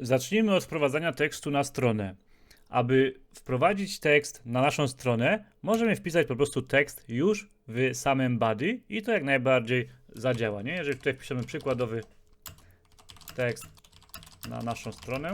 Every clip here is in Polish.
Zacznijmy od wprowadzania tekstu na stronę. Aby wprowadzić tekst na naszą stronę, możemy wpisać po prostu tekst już w samym body i to jak najbardziej zadziała. Nie? Jeżeli tutaj wpiszemy przykładowy tekst na naszą stronę,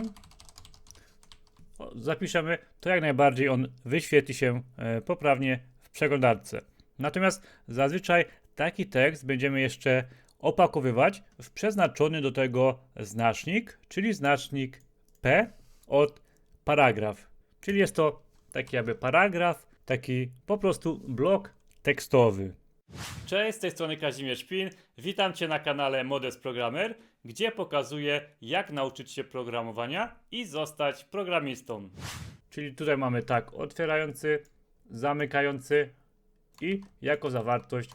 zapiszemy, to jak najbardziej on wyświetli się e, poprawnie w przeglądarce. Natomiast zazwyczaj taki tekst będziemy jeszcze opakowywać w przeznaczony do tego znacznik, czyli znacznik P od paragraf. Czyli jest to taki jakby paragraf, taki po prostu blok tekstowy. Cześć, z tej strony Kazimierz Szpin. Witam Cię na kanale Modest Programmer, gdzie pokazuję jak nauczyć się programowania i zostać programistą. Czyli tutaj mamy tak otwierający, zamykający i jako zawartość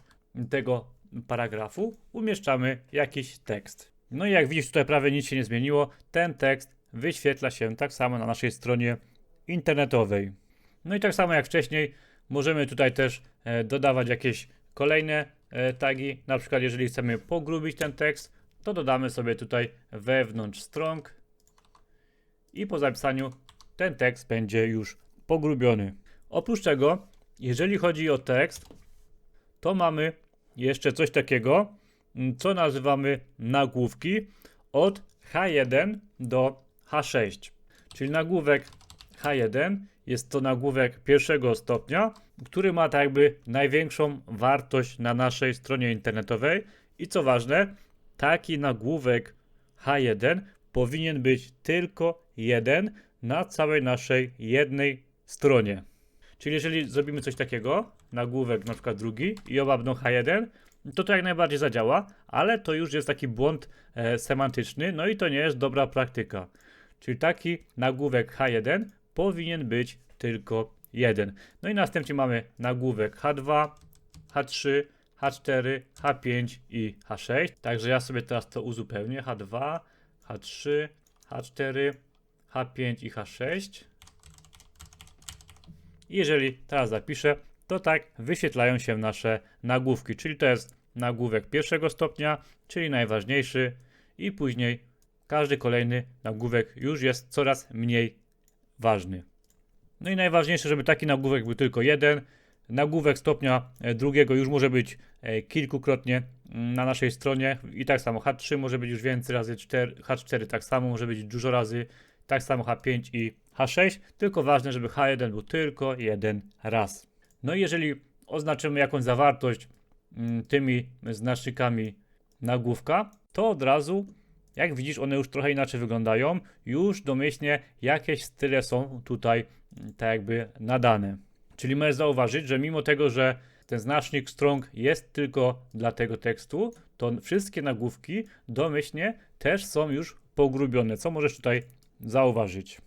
tego paragrafu umieszczamy jakiś tekst. No i jak widzisz tutaj prawie nic się nie zmieniło, ten tekst wyświetla się tak samo na naszej stronie internetowej. No i tak samo jak wcześniej możemy tutaj też e, dodawać jakieś kolejne e, tagi, na przykład jeżeli chcemy pogrubić ten tekst, to dodamy sobie tutaj wewnątrz strong i po zapisaniu ten tekst będzie już pogrubiony. Oprócz tego, jeżeli chodzi o tekst, to mamy jeszcze coś takiego, mm, co nazywamy nagłówki od H1 do H6. Czyli nagłówek H1 jest to nagłówek pierwszego stopnia, który ma tak jakby największą wartość na naszej stronie internetowej i co ważne, taki nagłówek H1 powinien być tylko jeden na całej naszej jednej stronie. Czyli jeżeli zrobimy coś takiego, nagłówek na przykład drugi i oba będą H1, to to jak najbardziej zadziała, ale to już jest taki błąd e, semantyczny, no i to nie jest dobra praktyka. Czyli taki nagłówek H1 powinien być tylko jeden. No i następnie mamy nagłówek H2, H3, H4, H5 i H6. Także ja sobie teraz to uzupełnię. H2, H3, H4, H5 i H6. Jeżeli teraz zapiszę, to tak wyświetlają się nasze nagłówki, czyli to jest nagłówek pierwszego stopnia, czyli najważniejszy i później każdy kolejny nagłówek już jest coraz mniej ważny. No i najważniejsze, żeby taki nagłówek był tylko jeden. Nagłówek stopnia e, drugiego już może być e, kilkukrotnie mm, na naszej stronie i tak samo H3 może być już więcej razy, 4, H4 tak samo może być dużo razy, tak samo H5 i H6, tylko ważne, żeby H1 był tylko jeden raz. No i jeżeli oznaczymy jakąś zawartość mm, tymi znacznikami nagłówka, to od razu, jak widzisz, one już trochę inaczej wyglądają. Już domyślnie jakieś style są tutaj mm, tak jakby nadane. Czyli możesz zauważyć, że mimo tego, że ten znacznik strong jest tylko dla tego tekstu, to wszystkie nagłówki domyślnie też są już pogrubione, co możesz tutaj zauważyć.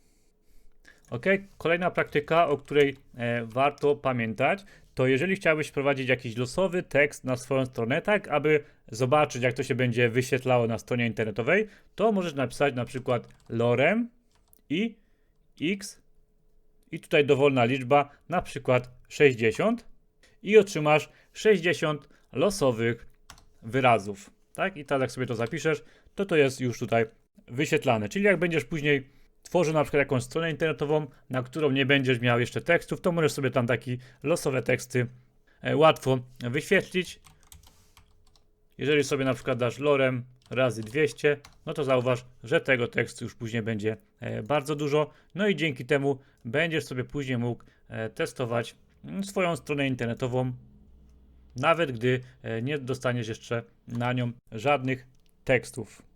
Ok, kolejna praktyka, o której e, warto pamiętać, to jeżeli chciałbyś wprowadzić jakiś losowy tekst na swoją stronę, tak aby zobaczyć, jak to się będzie wyświetlało na stronie internetowej, to możesz napisać na przykład lorem i x i tutaj dowolna liczba, na przykład 60 i otrzymasz 60 losowych wyrazów. Tak? I tak jak sobie to zapiszesz, to to jest już tutaj wyświetlane. Czyli jak będziesz później tworzył na przykład jakąś stronę internetową, na którą nie będziesz miał jeszcze tekstów, to możesz sobie tam takie losowe teksty e, łatwo wyświetlić. Jeżeli sobie na przykład dasz lorem razy 200, no to zauważ, że tego tekstu już później będzie e, bardzo dużo. No i dzięki temu będziesz sobie później mógł e, testować mm, swoją stronę internetową, nawet gdy nie dostaniesz jeszcze na nią żadnych tekstów.